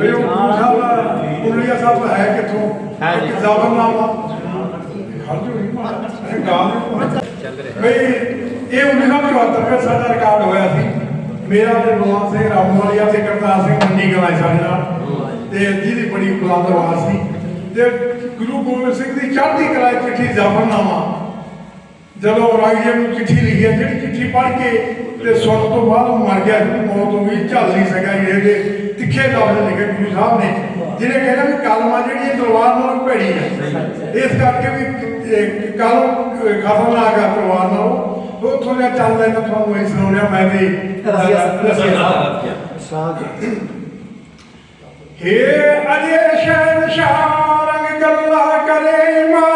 ਵੀ ਉਹ ਗੁਰੂ ਸਾਹਿਬ ਕੁਰਲੀਆ ਸਾਹਿਬ ਹੈ ਕਿੱਥੋਂ? ਹੈ ਜੀ। ਜ਼ਾਬਰਨਾਮਾ ਹਰ ਜੋ ਹੀ ਮਾਰ ਗਾਲ ਚੱਲ ਰਿਹਾ। ਬਈ ਇਹ 1974 ਵਿੱਚ ਸਾਡਾ ਰਿਕਾਰਡ ਹੋਇਆ ਸੀ। ਮੇਰਾ ਤੇ ਨਵਾਂ ਸਿੰਘ ਰਾਮਵਾਲੀਆ ਤੇ ਕਰਤਾਰ ਸਿੰਘ ਮੰਡੀ ਗਵਾਏ ਸਾਡੇ ਨਾਲ। ਤੇ ਜਿਹਦੀ ਬੜੀ ਬੁਲੰਦ ਆਵਾਜ਼ ਸੀ। ਤੇ ਗੁਰੂ ਗੋਬਿੰਦ ਸਿੰਘ ਦੀ ਚੜ੍ਹਦੀ ਕਲਾ ਚਿੱਠੀ ਜ਼ਾਫਰਨਾਮਾ। ਜਦੋਂ ਰਾਜੇ ਨੂੰ ਚਿੱਠੀ ਲਿਖੀ ਜਿਹੜੀ ਚਿੱਠੀ ਪੜ੍ਹ ਕੇ ਤੇ ਸੁਣ ਤੋਂ ਬਾਅਦ ਉਹ ਮਰ ਗਿਆ ਜਿਹਦੀ ਮੌਤ ਹੋ ਗਈ ਝੱਲ ਨਹੀਂ ਸਕਿਆ ਇਹਦੇ ਤਿੱਖੇ ਲਫ਼ਜ਼ ਲਿਖੇ ਗੁਰੂ ਸਾਹਿਬ ਨੇ ਜਿਹਨੇ ਕਹਿੰਦਾ ਵੀ ਕਲਮਾ ਜਿਹੜੀ ਇਹ ਤਲਵਾਰ ਨਾਲੋਂ ਭੈੜੀ ਹੈ ਇਸ ਕਰਕੇ ਵੀ ਕਲਮ ਖਤਰਨਾਕ ਹੈ ਤਲਵਾਰ ਨਾਲੋਂ। ਉੱਥੋਂ ਦਾ ਚੱਲ ਲੈਣਾ ਤੁਹਾਨੂੰ ਇਹ ਸੁਣਾਉਣਿਆ ਮੈਂ ਤੇ ਰਸੀਆ ਸਾਹਿਬ ਹੇ ਅਜੇ ਸ਼ਹਿਨ ਸ਼ਾਹ ਰੰਗ ਗੱਲਾਂ ਕਰੇ ਮਾਨ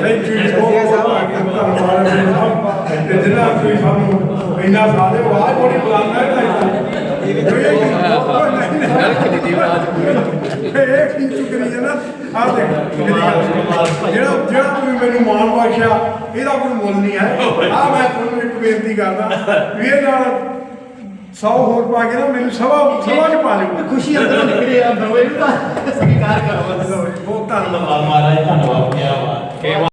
ਥੈਂਕ ਯੂ ਤੇ ਜਿਹੜਾ ਤੁਸੀਂ ਸਾਨੂੰ ਇੰਨਾ ਸਾਰੇ ਆਵਾਜ਼ ਬੜੀ ਬੁਲੰਦ ਹੈ ਇਹ ਕੀ ਚੁਕਰੀ ਹੈ ਨਾ ਆ ਦੇਖ ਜਿਹੜਾ ਜਿਹੜਾ ਤੁਸੀਂ ਮੈਨੂੰ ਮਾਣ ਬਖਸ਼ਿਆ, ਇਹਦਾ ਕੋਈ ਮੁੱਲ ਨਹੀਂ ਹੈ। ਆ ਮੈਂ ਤੁਹਾਨੂੰ ਇੱਕ ਬੇਨਤੀ ਕਰਦਾ, ਵੀ ਇਹ ਨਾਲ 100 ਹੋਰ ਪਾ ਕੇ ਨਾ ਮੈਨੂੰ ਸਵਾ ਸਵਾ ਚ ਪਾ ਲਿਓ। ਖੁਸ਼ੀ ਅੰਦਰੋਂ ਨਿਕਲੀ ਆ ਨਵੇਂ ਨੂੰ ਤਾਂ ਸਵੀਕਾਰ ਕਰੋ। ਬਹੁਤ ਧੰਨਵਾਦ ਮਹਾਰਾਜ ਧੰਨਵਾਦ ਕਿਆ ਬਾਤ।